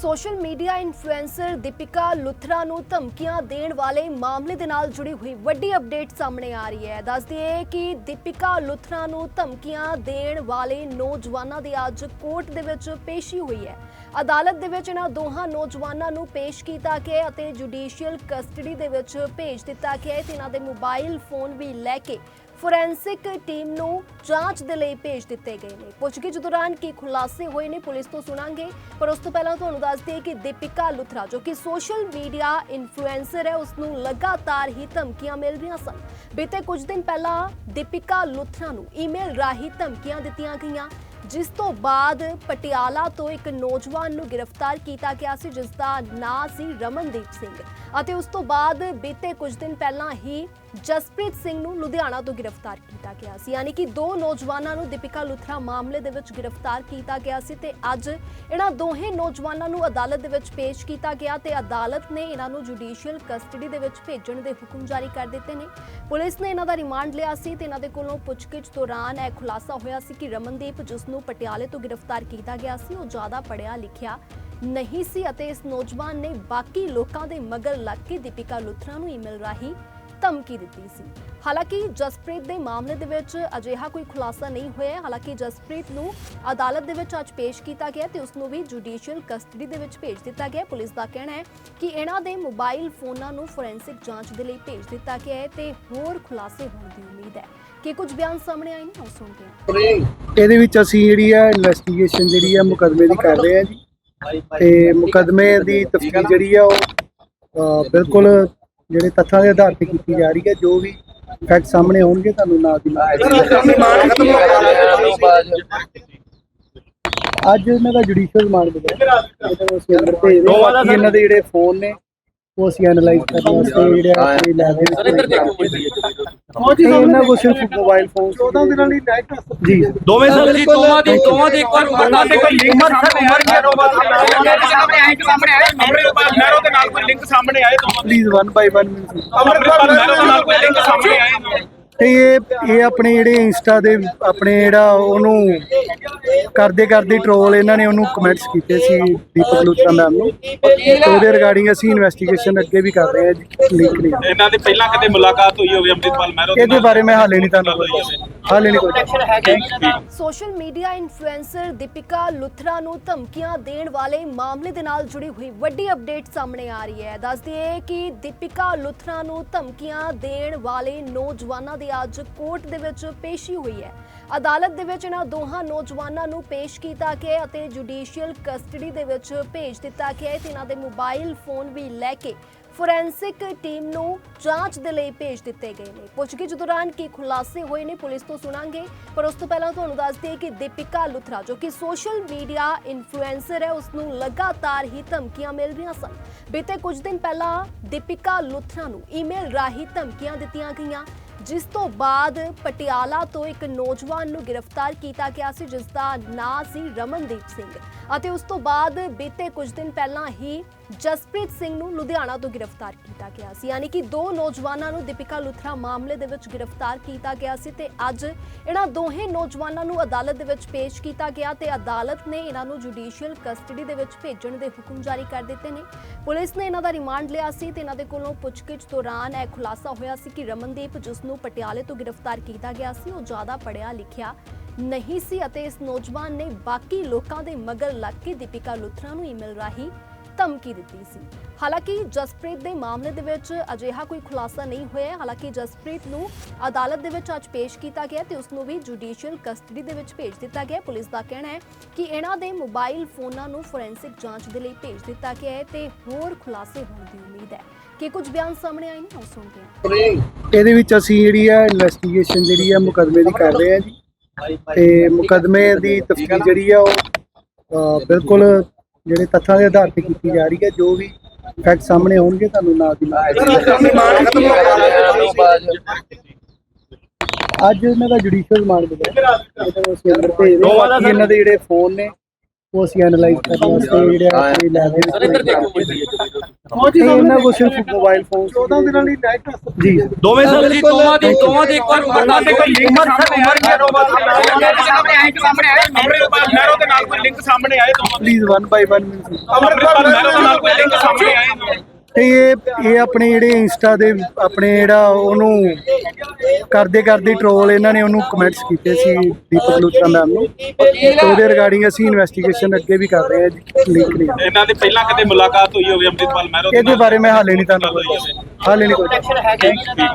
Social media influencer Deepika Luthra ਨੂੰ ਧਮਕੀਆਂ ਦੇਣ ਵਾਲੇ ਮਾਮਲੇ ਦੇ ਨਾਲ ਜੁੜੀ ਹੋਈ ਵੱਡੀ ਅਪਡੇਟ ਸਾਹਮਣੇ ਆ ਰਹੀ ਹੈ। ਦੱਸਦੀ ਹੈ ਕਿ ਦੀਪਿਕਾ ਲੁਥਰਾ ਨੂੰ ਧਮਕੀਆਂ ਦੇਣ ਵਾਲੇ ਨੌਜਵਾਨਾਂ ਦੀ ਅੱਜ ਕੋਰਟ ਦੇ ਵਿੱਚ ਪੇਸ਼ੀ ਹੋਈ ਹੈ। ਅਦਾਲਤ ਦੇ ਵਿੱਚ ਇਹਨਾਂ ਦੋਹਾਂ ਨੌਜਵਾਨਾਂ ਨੂੰ ਪੇਸ਼ ਕੀਤਾ ਗਿਆ ਅਤੇ ਜੁਡੀਸ਼ੀਅਲ ਕਸਟਡੀ ਦੇ ਵਿੱਚ ਭੇਜ ਦਿੱਤਾ ਗਿਆ ਹੈ ਤੇ ਇਹਨਾਂ ਦੇ ਮੋਬਾਈਲ ਫੋਨ ਵੀ ਲੈ ਕੇ ਫੋਰੈਂਸਿਕ ਟੀਮ ਨੂੰ ਜਾਂਚ ਦੇ ਲਈ ਭੇਜ ਦਿੱਤੇ ਗਏ ਨੇ। ਪੁੱਛਗਿੱਛ ਦੌਰਾਨ ਕੀ ਖੁਲਾਸੇ ਹੋਏ ਨੇ ਪੁਲਿਸ ਤੋਂ ਸੁਣਾਂਗੇ, ਪਰ ਉਸ ਤੋਂ ਪਹਿਲਾਂ ਤੁਹਾਨੂੰ ਦੱਸ ਦਈਏ ਕਿ ਦੀਪਿਕਾ ਲੁਥਰਾ, ਜੋ ਕਿ ਸੋਸ਼ਲ ਮੀਡੀਆ ਇਨਫਲੂਐਂਸਰ ਹੈ, ਉਸ ਨੂੰ ਲਗਾਤਾਰ ਹੀ ਧਮਕੀਆਂ ਮਿਲ ਰਹੀਆਂ ਸਨ। ਬੀਤੇ ਕੁਝ ਦਿਨ ਪਹਿਲਾਂ ਦੀਪਿਕਾ ਲੁਥਰਾ ਨੂੰ ਈਮੇਲ ਰਾਹੀਂ ਧਮਕੀਆਂ ਦਿੱਤੀਆਂ ਗਈਆਂ, ਜਿਸ ਤੋਂ ਬਾਅਦ ਪਟਿਆਲਾ ਤੋਂ ਇੱਕ ਨੌਜਵਾਨ ਨੂੰ ਗ੍ਰਿਫਤਾਰ ਕੀਤਾ ਗਿਆ ਸੀ ਜਿਸ ਦਾ ਨਾਂ ਸੀ ਰਮਨਦੀਪ ਸਿੰਘ। ਅਤੇ ਉਸ ਤੋਂ ਬਾਅਦ ਬੀਤੇ ਕੁਝ ਦਿਨ ਪਹਿਲਾਂ ਹੀ ਜਸਪ੍ਰੀਤ ਸਿੰਘ ਨੂੰ ਲੁਧਿਆਣਾ ਤੋਂ ਗ੍ਰਿਫਤਾਰ ਕੀਤਾ ਗਿਆ ਸੀ। ਯਾਨੀ ਕਿ ਦੋ ਨੌਜਵਾਨਾਂ ਨੂੰ ਦੀਪਿਕਾ ਲੁਥਰਾ ਮਾਮਲੇ ਦੇ ਵਿੱਚ ਗ੍ਰਿਫਤਾਰ ਕੀਤਾ ਗਿਆ ਸੀ ਤੇ ਅੱਜ ਇਹਨਾਂ ਦੋਹੇ ਨੌਜਵਾਨਾਂ ਨੂੰ ਅਦਾਲਤ ਦੇ ਵਿੱਚ ਪੇਸ਼ ਕੀਤਾ ਗਿਆ ਤੇ ਅਦਾਲਤ ਨੇ ਇਹਨਾਂ ਨੂੰ ਜੁਡੀਸ਼ੀਅਲ ਕਸਟਡੀ ਦੇ ਵਿੱਚ ਭੇਜਣ ਦੇ ਹੁਕਮ ਜਾਰੀ ਕਰ ਦਿੱਤੇ ਨੇ। ਪੁਲਿਸ ਨੇ ਇਹਨਾਂ ਦਾ ਰਿਮਾਂਡ ਲਿਆ ਸੀ ਤੇ ਇਹਨਾਂ ਦੇ ਕੋਲੋਂ ਪੁੱਛਗਿੱਛ ਦੌਰਾਨ ਇਹ ਖੁਲਾਸਾ ਹੋਇਆ ਸੀ ਕਿ ਰਮਨਦੀਪ, ਜਿਸ ਨੂੰ ਪਟਿਆਲੇ ਤੋਂ ਗ੍ਰਿਫਤਾਰ ਕੀਤਾ ਗਿਆ ਸੀ, ਉਹ ਜ਼ਿਆਦਾ ਪੜਿਆ ਲਿਖਿਆ ਨਹੀਂ ਸੀ ਅਤੇ ਇਸ ਨੌਜਵਾਨ ਨੇ ਬਾਕੀ ਲੋਕਾਂ ਦੇ ਮਗਰ ਲੱਗ ਕੇ ਦੀਪਿਕਾ ਲੁਥਰਾ ਨੂੰ ਈਮੇਲ ਰਾਹੀਂ ਧਮਕੀ ਦਿੱਤੀ ਸੀ ਹਾਲਾਂਕਿ ਜਸਪ੍ਰੀਤ ਦੇ ਮਾਮਲੇ ਦੇ ਵਿੱਚ ਅਜਿਹਾ ਕੋਈ ਖੁਲਾਸਾ ਨਹੀਂ ਹੋਇਆ ਹੈ। ਹਾਲਾਂਕਿ ਜਸਪ੍ਰੀਤ ਨੂੰ ਅਦਾਲਤ ਦੇ ਵਿੱਚ ਅੱਜ ਪੇਸ਼ ਕੀਤਾ ਗਿਆ ਤੇ ਉਸ ਨੂੰ ਵੀ ਜੁਡੀਸ਼ੀਅਲ ਕਸਟਡੀ ਦੇ ਵਿੱਚ ਭੇਜ ਦਿੱਤਾ ਗਿਆ ਹੈ। ਪੁਲਿਸ ਦਾ ਕਹਿਣਾ ਹੈ ਕਿ ਇਹਨਾਂ ਦੇ ਮੋਬਾਈਲ ਫੋਨਾਂ ਨੂੰ ਫੋਰੈਂਸਿਕ ਜਾਂਚ ਦੇ ਲਈ ਭੇਜ ਦਿੱਤਾ ਗਿਆ ਹੈ ਤੇ ਹੋਰ ਖੁਲਾਸੇ ਹੋਣ ਦੀ ਉਮੀਦ ਹੈ ਕਿ ਕੁਝ ਬਿਆਨ ਸਾਹਮਣੇ ਆਏ ਨੇ ਉਹ ਸੁਣਦੇ ਹਾਂ ਇਹਦੇ ਵਿੱਚ ਅਸੀਂ ਜਿਹੜੀ ਹੈ ਇਨਵੈਸਟੀਗੇਸ਼ਨ ਜਿਹੜੀ ਹੈ ਮੁਕਦਮੇ ਦੀ ਕਰ ਰਹੇ ਹਾਂ ਜੀ ਤੇ ਮੁਕਦਮੇ ਦੀ ਤਫਤੀਸ਼ ਜਿਹੜੀ ਆ ਉਹ ਅ, ਬਿਲਕੁਲ ਜਿਹੜੇ ਤੱਥਾਂ ਦੇ ਆਧਾਰ ਤੇ ਕੀਤੀ ਜਾ ਰਹੀ ਹੈ ਜੋ ਵੀ ਫੈਕਟ ਸਾਹਮਣੇ ਆਉਣਗੇ ਤੁਹਾਨੂੰ ਨਾਲ ਦੀ ਨਾਲ ਅੱਜ ਇਹਨਾਂ ਦਾ ਜੁਡੀਸ਼ੀਅਲ ਰਿਮਾਂਡ ਮਿਲਿਆ ਇਹਨਾਂ ਨੂੰ ਅਸੀਂ ਅੰਦਰ ਭੇਜ ਰਹੇ ਹਾਂ। ਬਾਕੀ ਇਹਨਾਂ ਦੇ ਜਿਹੜੇ ਫੋਨ ਨੇ ਉਹ ਅਸੀਂ ਐਨਾਲਾਈਜ਼ ਕਰਨ ਵਾਸਤੇ ਜਿਹੜੇ ਆ ਆਪਣੇ ਲੈਬ ਦੇ ਵਿੱਚ ਭੇਜ ਰਹੇ ਤੇ ਇਹਨਾਂ ਕੋਲ ਸਿਰਫ ਮੋਬਾਈਲ ਫੋਨ 14 ਦਿਨਾਂ ਲਈ ਜੀ। ਦੋਵੇਂ ਸਰ ਜੀ ਦੋਵਾਂ ਦੀ ਦੋਵਾਂ ਦੀ ਇੱਕ ਵਾਰ ਉਮਰ ਦੱਸ ਦਿਓ। ਉਮਰ ਸਰ ਉਮਰ ਕੀ ਹੈ। ਸਾਹਮਣੇ ਆਏ ਸਾਹਮਣੇ ਆਏ ਅੰਮ੍ਰਿਤਪਾਲ ਮਹਿਰੋ ਦੇ ਨਾਲ ਕੋਈ ਲਿੰਕ ਸਾਹਮਣੇ ਆਏ ਦੋਵਾਂ please one by one Amritpal Mehron ਦੇ ਨਾਲ ਕੋਈ ਲਿੰਕ ਸਾਹਮਣੇ ਆਏ ਤੇ ਇਹ ਇਹ ਆਪਣੇ ਜਿਹੜੇ ਇੰਸਟਾ ਦੇ ਆਪਣੇ ਜਿਹੜਾ ਉਹਨੂੰ ਕਰਦੇ ਕਰਦੇ ਟ੍ਰੋਲ ਇਹਨਾਂ ਨੇ ਉਹਨੂੰ ਕਮੈਂਟਸ ਕੀਤੇ ਸੀ ਦੀਪਕ ਲੂਥਰਾ ਮੈਮ ਨੂੰ। ਤੇ ਉਹਦੇ ਰਿਗਾਰਡਿੰਗ ਅਸੀਂ ਇਨਵੈਸਟੀਗੇਸ਼ਨ ਅੱਗੇ ਵੀ ਕਰ ਰਹੇ ਹਾਂ ਜੀ ਲਿੰਕ ਨਹੀਂ। ਇਹਨਾਂ ਦੀ ਪਹਿਲਾਂ ਕਦੇ ਮੁਲਾਕਾਤ ਹੋਈ ਹੋਵੇ ਅੰਮ੍ਰਿਤਪਾਲ ਮਹਿਰੋ ਦੇ ਇਹਦੇ ਨਾਲ? ਬਾਰੇ ਮੈਂ ਹਾਲੇ ਨਹੀਂ ਤੁਹਾਨੂੰ ਕੋਈ ਹਾਲੇ ਨਹੀਂ ਕੋਈ social media influencer Deepika Luthra ਨੂੰ ਧਮਕੀਆਂ ਦੇਣ ਵਾਲੇ ਮਾਮਲੇ ਦੇ ਨਾਲ ਜੁੜੀ ਹੋਈ ਵੱਡੀ ਅਪਡੇਟ ਸਾਹਮਣੇ ਆ ਰਹੀ ਹੈ। ਦੱਸਦੀ ਹੈ ਕਿ ਦੀਪਿਕਾ ਲੁਥਰਾ ਨੂੰ ਧਮਕੀਆਂ ਦੇਣ ਵਾਲੇ ਨੌਜਵਾਨਾਂ ਦੀ ਅੱਜ ਕੋਰਟ ਦੇ ਵਿੱਚ ਪੇਸ਼ੀ ਹੋਈ ਹੈ। ਅਦਾਲਤ ਦੇ ਵਿੱਚ ਇਹਨਾਂ ਦੋਹਾਂ ਨੌਜਵਾਨਾਂ ਨੂੰ ਪੇਸ਼ ਕੀਤਾ ਗਿਆ ਅਤੇ ਜੁਡੀਸ਼ੀਅਲ ਕਸਟਡੀ ਦੇ ਵਿੱਚ ਭੇਜ ਦਿੱਤਾ ਗਿਆ ਹੈ ਤੇ ਇਹਨਾਂ ਦੇ ਮੋਬਾਈਲ ਫੋਨ ਵੀ ਲੈ ਕੇ ਫੋਰੈਂਸਿਕ ਟੀਮ ਨੂੰ ਜਾਂਚ ਦੇ ਲਈ ਭੇਜ ਦਿੱਤੇ ਗਏ ਨੇ। ਪੁੱਛਗਿੱਛ ਦੌਰਾਨ ਕੀ ਖੁਲਾਸੇ ਹੋਏ ਨੇ ਪੁਲਿਸ ਤੋਂ ਸੁਣਾਂਗੇ, ਪਰ ਉਸ ਤੋਂ ਪਹਿਲਾਂ ਤੁਹਾਨੂੰ ਦੱਸ ਦਈਏ ਕਿ ਦੀਪਿਕਾ ਲੁਥਰਾ, ਜੋ ਕਿ ਸੋਸ਼ਲ ਮੀਡੀਆ ਇਨਫਲੂਐਂਸਰ ਹੈ ਉਸ ਨੂੰ ਲਗਾਤਾਰ ਹੀ ਧਮਕੀਆਂ ਮਿਲ ਰਹੀਆਂ ਸਨ। ਬੀਤੇ ਕੁਝ ਦਿਨ ਪਹਿਲਾਂ ਦੀਪਿਕਾ ਲੁਥਰਾ ਨੂੰ ਈਮੇਲ ਰਾਹੀਂ ਧਮਕੀਆਂ ਦਿੱਤੀਆਂ ਗਈਆਂ, ਜਿਸ ਤੋਂ ਬਾਅਦ ਪਟਿਆਲਾ ਤੋਂ ਇੱਕ ਨੌਜਵਾਨ ਨੂੰ ਗ੍ਰਿਫਤਾਰ ਕੀਤਾ ਗਿਆ ਸੀ ਜਿਸ ਦਾ ਨਾਂ ਸੀ ਰਮਨਦੀਪ ਸਿੰਘ। ਅਤੇ ਉਸ ਤੋਂ ਬਾਅਦ ਬੀਤੇ ਕੁਝ ਦਿਨ ਪਹਿਲਾਂ ਹੀ ਜਸਪ੍ਰੀਤ ਸਿੰਘ ਨੂੰ ਲੁਧਿਆਣਾ ਤੋਂ ਗ੍ਰਿਫਤਾਰ ਕੀਤਾ ਗਿਆ ਸੀ। ਯਾਨੀ ਕਿ ਦੋ ਨੌਜਵਾਨਾਂ ਨੂੰ ਦੀਪਿਕਾ ਲੁਥਰਾ ਮਾਮਲੇ ਦੇ ਵਿੱਚ ਗ੍ਰਿਫਤਾਰ ਕੀਤਾ ਗਿਆ ਸੀ ਤੇ ਅੱਜ ਇਹਨਾਂ ਦੋਹੇ ਨੌਜਵਾਨਾਂ ਨੂੰ ਅਦਾਲਤ ਦੇ ਵਿੱਚ ਪੇਸ਼ ਕੀਤਾ ਗਿਆ ਤੇ ਅਦਾਲਤ ਨੇ ਇਹਨਾਂ ਨੂੰ ਜੁਡੀਸ਼ੀਅਲ ਕਸਟਡੀ ਦੇ ਵਿੱਚ ਭੇਜਣ ਦੇ ਹੁਕਮ ਜਾਰੀ ਕਰ ਦਿੱਤੇ ਨੇ। ਪੁਲਿਸ ਨੇ ਇਹਨਾਂ ਦਾ ਰਿਮਾਂਡ ਲਿਆ ਸੀ ਤੇ ਇਹਨਾਂ ਦੇ ਕੋਲੋਂ ਪੁੱਛਗਿੱਛ ਦੌਰਾਨ ਇਹ ਖੁਲਾਸਾ ਹੋਇਆ ਸੀ ਕਿ ਰਮਨਦੀਪ, ਜਿਸ ਨੂੰ ਪਟਿਆਲੇ ਤੋਂ ਗ੍ਰਿਫਤਾਰ ਕੀਤਾ ਗਿਆ ਸੀ, ਉਹ ਜ਼ਿਆਦਾ ਪੜਿਆ ਲਿਖਿਆ ਨਹੀਂ ਸੀ ਅਤੇ ਇਸ ਨੌਜਵਾਨ ਨੇ ਬਾਕੀ ਲੋਕਾਂ ਦੇ ਮਗਰ ਲੱਗ ਕੇ ਦੀਪਿਕਾ ਲੁਥਰਾ ਨੂੰ ਈਮੇਲ ਰਾਹੀਂ ਧਮਕੀ ਦਿੱਤੀ ਸੀ। ਹਾਲਾਂਕਿ ਜਸਪ੍ਰੀਤ ਦੇ ਮਾਮਲੇ ਦੇ ਵਿੱਚ ਅਜਿਹਾ ਕੋਈ ਖੁਲਾਸਾ ਨਹੀਂ ਹੋਇਆ। ਹੈ। ਹਾਲਾਂਕਿ ਜਸਪ੍ਰੀਤ ਨੂੰ ਅਦਾਲਤ ਦੇ ਵਿੱਚ ਅੱਜ ਪੇਸ਼ ਕੀਤਾ ਗਿਆ ਤੇ ਉਸ ਨੂੰ ਵੀ ਜੁਡੀਸ਼ੀਅਲ ਕਸਟਡੀ ਦੇ ਵਿੱਚ ਭੇਜ ਦਿੱਤਾ ਗਿਆ। ਪੁਲਿਸ ਦਾ ਕਹਿਣਾ ਹੈ ਕਿ ਇਹਨਾਂ ਦੇ ਮੋਬਾਈਲ ਫੋਨਾਂ ਨੂੰ ਫੋਰੈਂਸਿਕ ਜਾਂਚ ਦੇ ਲਈ ਭੇਜ ਦਿੱਤਾ ਗਿਆ ਹੈ ਤੇ ਹੋਰ ਖੁਲਾਸੇ ਹੋਣ ਦੀ ਉਮੀਦ ਹੈ। ਕਿ ਕੁਝ ਬਿਆਨ ਸਾਹਮਣੇ ਆਏ ਨੇ? ਉਹ ਸੁਣਦੇ ਹਾਂ। ਇਹਦੇ ਵਿੱਚ ਅਸੀਂ ਜਿਹੜੀ ਹੈ ਇਨਵੈਸਟੀਗੇਸ਼ਨ ਜਿਹੜੀ ਹੈ ਮੁਕਦਮੇ ਦੀ ਕਰ ਰਹੇ ਹਾਂ ਜੀ। ਤੇ ਮੁਕਦਮੇ ਦੀ ਤਫਤੀਸ਼ ਜਿਹੜੀ ਆ ਉਹ ਅ, ਬਿਲਕੁਲ ਜਿਹੜੇ ਤੱਥਾਂ ਦੇ ਆਧਾਰ ਤੇ ਕੀਤੀ ਜਾ ਰਹੀ ਹੈ ਜੋ ਵੀ ਫੈਕਟ ਸਾਹਮਣੇ ਆਉਣਗੇ ਤੁਹਾਨੂੰ ਨਾਲ ਦੀ ਨਾਲ ਅੱਜ ਇਹਨਾਂ ਦਾ ਜੁਡੀਸ਼ੀਅਲ ਰਿਮਾਂਡ ਮਿਲਿਆ ਇਹਨਾਂ ਨੂੰ ਅਸੀਂ ਅੰਦਰ ਭੇਜ ਰਹੇ ਹਾਂ। ਬਾਕੀ ਇਹਨਾਂ ਦੇ ਜਿਹੜੇ ਫੋਨ ਨੇ ਉਹ ਅਸੀਂ ਐਨਾਲਾਈਜ਼ ਕਰਨ ਵਾਸਤੇ ਜਿਹੜੇ ਆਪਣੇ ਸਰ ਇੱਧਰ ਦੇਖੋ। ਵਿੱਚ ਇਹਨਾਂ ਕੋਲ ਸਿਰਫ ਮੋਬਾਈਲ ਫੋਨ 14 ਦਿਨਾਂ ਲਈ ਜੀ। ਦੋਵੇਂ ਸਰ ਜੀ ਦੋਵਾਂ ਦੀ ਦੋਵਾਂ ਦੀ ਇੱਕ ਵਾਰ ਉਮਰ ਦੇ ਕੋਈ ਲਿੰਕ ਸਾਹਮਣੇ ਆ ਰਹੀ ਹੈ ਦੋਵਾਂ ਦੇ ਸਾਹਮਣੇ ਆਏ। ਸਾਹਮਣੇ ਆਏ ਲਿੰਕ ਸਾਹਮਣੇ ਆਏ ਦੋਵਾਂ please one by one Amritpal Mehron ਦੇ ਨਾਲ ਕੋਈ ਲਿੰਕ ਸਾਹਮਣੇ ਆਏ ਤੇ ਇਹ ਇਹ ਆਪਣੇ ਜਿਹੜੇ ਇੰਸਟਾ ਦੇ ਆਪਣੇ ਜਿਹੜਾ ਉਹਨੂੰ ਕਰਦੇ ਕਰਦੇ ਟ੍ਰੋਲ ਇਹਨਾਂ ਨੇ ਉਹਨੂੰ ਕਮੈਂਟਸ ਕੀਤੇ ਸੀ ਦੀਪਕ ਲੂਥਰਾ ਮੈਮ ਨੂੰ ਤੇ ਉਹਦੇ ਰਿਗਾਰਡਿੰਗ ਅਸੀਂ ਇਨਵੈਸਟੀਗੇਸ਼ਨ ਅੱਗੇ ਵੀ ਕਰ ਰਹੇ ਹਾਂ ਜੀ ਲਿੰਕ ਨਹੀਂ। ਇਹਨਾਂ ਦੇ ਪਹਿਲਾਂ ਕਦੇ ਮੁਲਾਕਾਤ ਹੋਈ ਹੋਵੇ ਅੰਮ੍ਰਿਤਪਾਲ ਮਹਿਰੋ ਦੇ ਇਹਦੇ ਬਾਰੇ ਮੈਂ ਹਾਲੇ ਨਹੀਂ ਤੁਹਾਨੂੰ ਹਾਲੇ ਨਹੀਂ ਕੋਈ।